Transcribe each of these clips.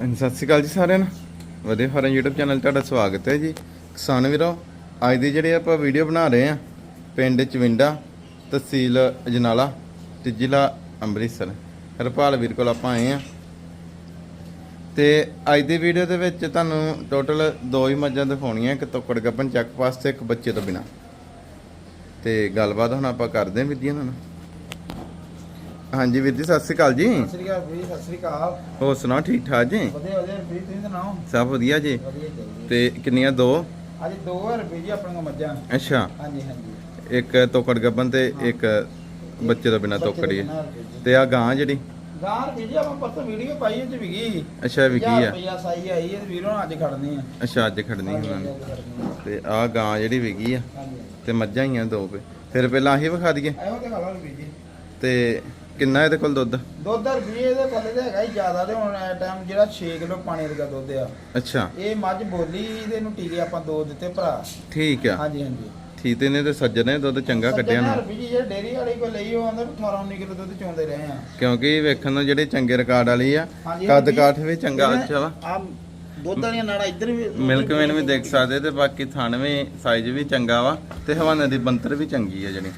ਹਾਂਜੀ, ਸਤਿ ਸ਼੍ਰੀ ਅਕਾਲ ਜੀ ਸਾਰਿਆਂ ਨੂੰ। ਵਧੀਆ ਫਾਰਮ YouTube ਚੈਨਲ ਤੁਹਾਡਾ ਸਵਾਗਤ ਹੈ ਜੀ। ਕਿਸਾਨ ਵੀਰੋ ਅੱਜ ਦੀ ਜਿਹੜੇ ਆਪਾਂ ਵੀਡੀਓ ਬਣਾ ਰਹੇ ਆ ਪਿੰਡ ਚਵਿੰਡਾ ਤਹਿਸੀਲ ਅਜਨਾਲਾ ਤੇ ਜ਼ਿਲ੍ਹਾ ਅੰਮ੍ਰਿਤਸਰ। ਹਰਪਾਲ ਵੀਰ ਕੋਲ ਆਪਾਂ ਆਏ ਆ ਤੇ ਅੱਜ ਦੀ ਵੀਡੀਓ ਦੇ ਵਿੱਚ ਤੁਹਾਨੂੰ ਟੋਟਲ ਦੋ ਹੀ ਮੱਝਾਂ ਦਿਖਾਉਣੀਆਂ ਇੱਕ ਤੋਕੜ ਗੱਪਨ ਚੱਕ ਪਾਸ ਤੇ ਇੱਕ ਬੱਚੇ ਤੋਂ ਬਿਨਾ। ਤੇ ਗੱਲਬਾਤ ਹੁਣ ਆਪਾਂ ਕਰਦੇ ਹਾਂ ਵੀਰ ਨਾਲ। ਹਾਂਜੀ ਵੀਰ ਜੀ ਸਤਿ ਸ਼੍ਰੀ ਅਕਾਲ ਜੀ। ਸਤਿ ਸ੍ਰੀ ਅਕਾਲ ਵੀਰ ਸਤਿ ਸ੍ਰੀ ਅਕਾਲ। ਹੋਰ ਸੁਣਾਓ ਠੀਕ ਠਾਕ ਜੀ? ਵਧੀਆ ਵਧੀਆ ਵੀਰ ਤੁਸੀਂ ਸੁਣਾਓ? ਸਭ ਵਧੀਆ ਜੀ। ਤੇ ਕਿੰਨੀਆਂ ਦੋ? ਅੱਜ 2000 ਰੁਪਏ ਜੀ ਆਪਣੀਆਂ ਮੱਝਾਂ। ਅੱਛਾ। ਹਾਂਜੀ ਹਾਂਜੀ। ਇੱਕ ਤੋਕੜ ਗੱਬਨ ਤੇ ਇੱਕ ਬੱਚੇ ਤੋਂ ਬਿਨਾ ਤੋਕੜੀ ਹੈ ਤੇ ਆ ਗਾਂ ਜਿਹੜੀ? ਗਾਰ ਵੀ ਜੀ ਆਪਾਂ ਪਰਸੋਂ ਵੀਡੀਓ ਪਾਈ ਉਹ ਚ ਵਿਗੀ ਅੱਛਾ ਵਿਕੀ ਆ। ਰੁਪਿਆ ਸਾਈ ਆਈ ਹੈ ਤੇ ਵੀਰੋਂ ਅੱਜ ਖੜਨੀ ਆ। ਅੱਛਾ ਅੱਜ। ਤੇ ਆ ਗਾਂ ਜਿਹੜੀ ਵਿਕੀ ਆ ਤੇ ਮੱਝਾਂ ਹੀ ਆ ਦੋ ਪੇ। ਫਿਰ ਪਹਿਲਾਂ ਆਹੀ ਵਿਖਾ ਦਈਏ। ਤੇ ਕਿੰਨਾ ਇਹਦੇ ਕੋਲ ਦੁੱਧ? ਦੁੱਧ ਰੁਪਏ ਦੇ ਥੱਲੇ ਤੇ ਹੈਗਾ ਹੀ ਜ਼ਿਆਦਾ ਤੇ ਹੁਣ ਇਹ ਟਾਈਮ ਜਿਹੜਾ 6 ਕਿਲੋ ਪਾਣੀ ਵਰਗਾ ਦੁੱਧ ਆ। ਅੱਛਾ। ਇਹ ਮੱਝ ਬੋਲੀ ਦੇ ਨੂੰ ਟੀਕੇ ਆਪਾਂ ਦੋ ਦਿੱਤੇ ਭਰਾ। ਠੀਕ ਆ। ਹਾਂਜੀ ਹਾਂਜੀ। ਠੀਕ ਤੇ ਨੇ ਤੇ ਸੱਜਣੇ ਦੁੱਧ ਚੰਗਾ ਕੱਢਿਆ ਨਾ। ਰੁਪਏ ਜੀ ਜਿਹੜੇ ਡੇਰੀ ਵਾਲੀ ਕੋ ਲਈ ਉਹ ਆਂਦਾ 18 19 ਕਿਲੋ ਦੁੱਧ ਚੋਂਦੇ ਰਹੇ ਆ। ਕਿਉਂਕਿ ਵੇਖਣ ਨੂੰ ਜਿਹੜੇ ਚੰਗੇ ਰਿਕਾਰਡ ਵਾਲੀ ਆ ਹਾਂਜੀ, ਕੱਦ ਹਾਂਜੀ। ਕਾਠ ਵੀ ਚੰਗਾ ਅੱਛਾ ਵਾ। ਆ ਦੁੱਧ ਵਾਲੀਆਂ ਨਾੜਾ ਇੱਧਰ ਵੀ ਮਿਲਕ ਵੇਨ ਵੀ ਦੇਖ ਸਕਦੇ ਤੇ ਬਾਕੀ ਥਣ ਵੀ ਸਾਈਜ਼ ਵੀ ਚੰਗਾ ਵਾ ਤੇ ਹਵਾਨੇ ਦੀ ਬੰਤਰ ਵੀ ਚੰਗੀ ਆ ਜਿਹੜੀ।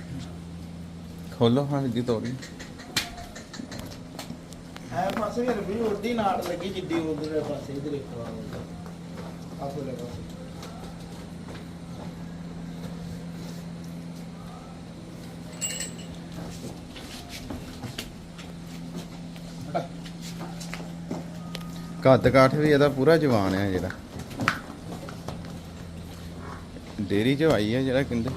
ਖੋਲੋ ਹਾਂ ਜੀ ਤੋਰੀ। ਐ ਪਾਸੇ ਵੀ ਰਵੀ ਉਡੀ ਨਾੜ ਲੱਗੀ ਜਿੱਡੀ ਉਧਰ ਪਾਸੇ ਇਧਰ ਦੇਖੋ ਆ ਕੋਲੇ ਪਾਸੇ ਕੱਦ ਕਾਠ ਵੀ ਇਹਦਾ ਪੂਰਾ ਜਵਾਨ ਆ ਜਿਹੜਾ। ਡੇਰੀ ਚ ਆਈ ਆ ਜਿਹੜਾ ਕਹਿੰਦੇ।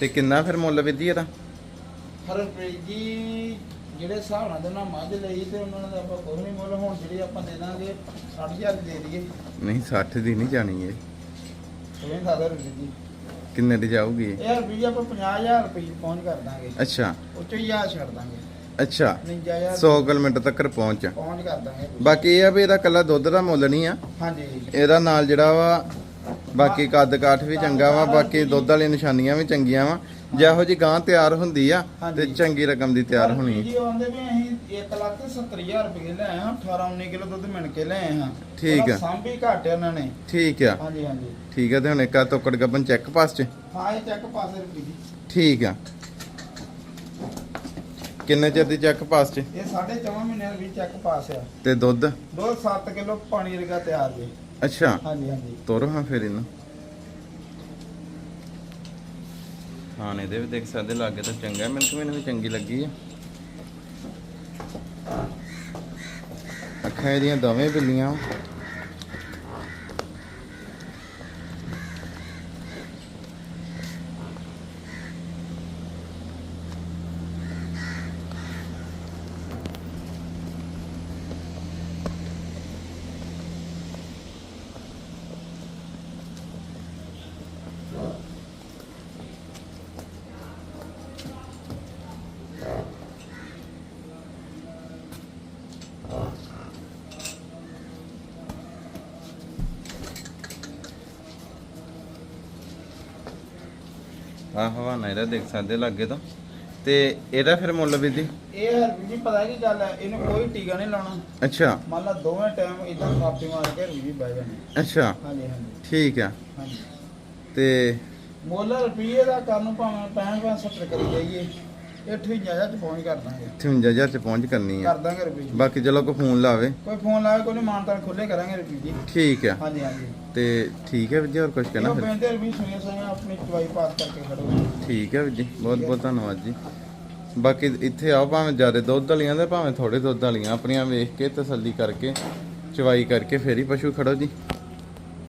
ਤੇ ਕਿੰਨਾ ਫਿਰ ਮੁੱਲ ਵਿਧੀ ਇਹਦਾ? ਹਰਪ੍ਰੀਤ ਜੀ ਜਿਹੜੇ ਹਿਸਾਬ ਨਾਲ ਦੇ ਨਾਲ ਮੱਝ ਲਈ ਤੇ ਉਹਨਾਂ ਦਾ ਆਪਾਂ ਕੋਈ ਨਹੀਂ ਮੁੱਲ ਹੁਣ ਜਿਹੜੀ ਆਪਾਂ ਦੇ ਦਾਂਗੇ 60000 ਦੀ ਦਈਏ। ਨਹੀਂ 60 ਦੀ ਨਹੀਂ ਜਾਣੀ ਇਹ। ਕਿਵੇਂ ਖਾਦਾ ਰਵੀ ਜੀ। ਕਿੰਨੇ ਦੀ ਜਾਊਗੀ ਇਹ? ਰਵੀ ਆਪਾਂ 50000 ਰੁਪਏ ਪਹੁੰਚ ਕਰ ਦਾਂਗੇ। ਅੱਛਾ। ਉਹ ਚੋਂ ਹੀ ਆ ਛੱਡ ਦਾਂਗੇ। ਅੱਛਾ। 59000 100 ਕਿਲੋਮੀਟਰ ਤੱਕ ਪਹੁੰਚ। ਪਹੁੰਚ ਕਰ ਦਾਂਗੇ। ਬਾਕੀ ਇਹ ਆ ਵੀ ਇਹਦਾ ਕੱਲਾ ਦੁੱਧ ਦਾ ਮੁੱਲ ਨਹੀਂ ਆ। ਹਾਂਜੀ। ਇਹਦਾ ਨਾਲ ਜਿਹੜਾ ਵਾ ਬਾਕੀ ਕੱਦ ਕਾਠ ਵੀ ਚੰਗਾ ਵਾ ਬਾਕੀ ਦੁੱਧ ਵਾਲੀਆਂ ਨਿਸ਼ਾਨੀਆਂ ਵੀ ਚੰਗੀਆਂ ਵਾ। ਜਿਹੋ ਜੀ ਗਾਂ ਤਿਆਰ ਹੁੰਦੀ ਆ ਤੇ। ਚੰਗੀ ਰਕਮ ਦੀ ਤਿਆਰ ਹੋਣੀ। ਜੀ ਆਉਂਦੇ ਵੀ ਅਸੀਂ 1 ਲੱਖ 70000 ਰੁਪਏ ਲੈ ਆਏ ਹਾਂ 18 19 ਕਿਲੋ ਦੁੱਧ ਮਿਣ ਕੇ ਲੈ ਆਏ ਹਾਂ ਠੀਕ ਆ। ਸਾਂਭੀ ਘੱਟ ਆ ਉਹਨਾਂ ਨੇ। ਠੀਕ ਆ। ਹਾਂਜੀ ਹਾਂਜੀ। ਠੀਕ ਆ ਤੇ ਹੁਣ ਇੱਕ ਆ ਤੋਕੜ ਗੱਬਨ ਚੈੱਕ ਪਾਸ ਚ। ਹਾਂ ਇਹ ਚੈੱਕ ਪਾਸੇ ਰੁਪਏ ਜੀ ਠੀਕ ਆ। ਕਿੰਨੇ ਚਿਰ ਦੀ ਚੈੱਕ ਪਾਸ ਚ? ਇਹ 4.5 ਮਹੀਨਿਆਂ ਦੇ ਚੈੱਕ ਪਾਸ ਆ। ਤੇ ਦੁੱਧ? ਦੋ 7 ਕਿਲੋ ਪਾਣੀ ਵਰਗਾ ਤਿਆਰ ਜੀ। ਅੱਛਾ। ਹਾਂਜੀ ਹਾਂਜੀ। ਤੁਰ ਹਾਂ ਫਿਰ ਇਹਨੂੰ। ਹਾਂ ਇਹਦੇ ਵੀ ਦੇਖ ਸਕਦੇ ਲੱਗੇ ਤਾਂ ਚੰਗਾ ਮਿਲਕ ਮੈਨੂੰ ਵੀ ਚੰਗੀ ਲੱਗੀ ਆ ਅੱਖਾਂ ਇਹਦੀਆਂ ਦੋਵੇਂ ਬਿੱਲੀਆਂ। ਆਹ ਹਵਾਨਾ ਇਹਦਾ ਦੇਖ ਸਕਦੇ ਲੱਗੇ ਤਾਂ। ਤੇ ਇਹਦਾ ਫਿਰ ਮੁੱਲ ਵੀ ਦੀ? ਇਹ ਹਰਵੀ ਜੀ ਪਤਾ ਕੀ ਗੱਲ ਹੈ? ਇਹਨੂੰ ਕੋਈ ਟੀਕਾ ਨਹੀਂ ਲਾਉਣਾ। ਅੱਛਾ। ਮੰਨ ਲਾ ਦੋਵੇਂ ਟਾਈਮ ਇਦਾਂ ਕਾਪੀ ਮਾਰ ਕੇ ਹਰਵੀ ਜੀ ਬਹਿ ਜਾਣੇ ਅੱਛਾ। ਹਾਂਜੀ ਹਾਂਜੀ। ਠੀਕ ਆ। ਹਾਂਜੀ। ਤੇ ਮੁੱਲ ਰੁਪਏ ਦਾ ਕਰਨ ਭਾਵੇਂ 65 70 ਕਰੀ ਜਾਈਏ। ਇਹ 58000 ਚ ਪਹੁੰਚ ਕਰ ਦਾਂਗੇ। 58000 ਚ ਪਹੁੰਚ ਕਰਨੀ ਆ। ਕਰ ਦਾਂਗੇ ਰੁਪਏ ਜੀ ਬਾਕੀ ਚਲੋ ਕੋ ਫੋਨ ਲਾਵੇ। ਕੋਈ ਫੋਨ ਲਾਵੇ ਕੋਈ ਮਾਨਤਾਨ ਖੁੱਲੇ ਕਰਾਂਗੇ ਰੁਪਏ ਜੀ। ਠੀਕ ਆ। ਹਾਂਜੀ ਹਾਂਜੀ। ਤੇ ਠੀਕ ਹੈ ਵੀਰ ਜੀ ਹੋਰ ਕੁਝ ਕਹਿਣਾ ਇਹ ਫਿਰ? ਪੈਂਦੇ ਵੀ ਸੁਣੀਆਂ ਸੁਣੀਆਂ ਆਪਣੀ ਚਵਾਈ ਪਾਸ ਕਰਕੇ ਖੜੋ ਠੀਕ ਹੈ ਵੀਰ ਜੀ ਬਹੁਤ ਬਹੁਤ ਧੰਨਵਾਦ ਜੀ। ਬਾਕੀ ਇੱਥੇ ਆਓ ਭਾਵੇਂ ਜ਼ਿਆਦਾ ਦੁੱਧ ਵਾਲੀਆਂ ਤੇ ਭਾਵੇਂ ਥੋੜੇ ਦੁੱਧ ਵਾਲੀਆਂ ਆਪਣੀਆਂ ਵੇਖ ਕੇ ਤਸੱਲੀ ਕਰਕੇ ਚਵਾਈ ਕਰਕੇ ਫੇਰ ਹੀ ਪਸ਼ੂ ਖੜੋ ਜੀ।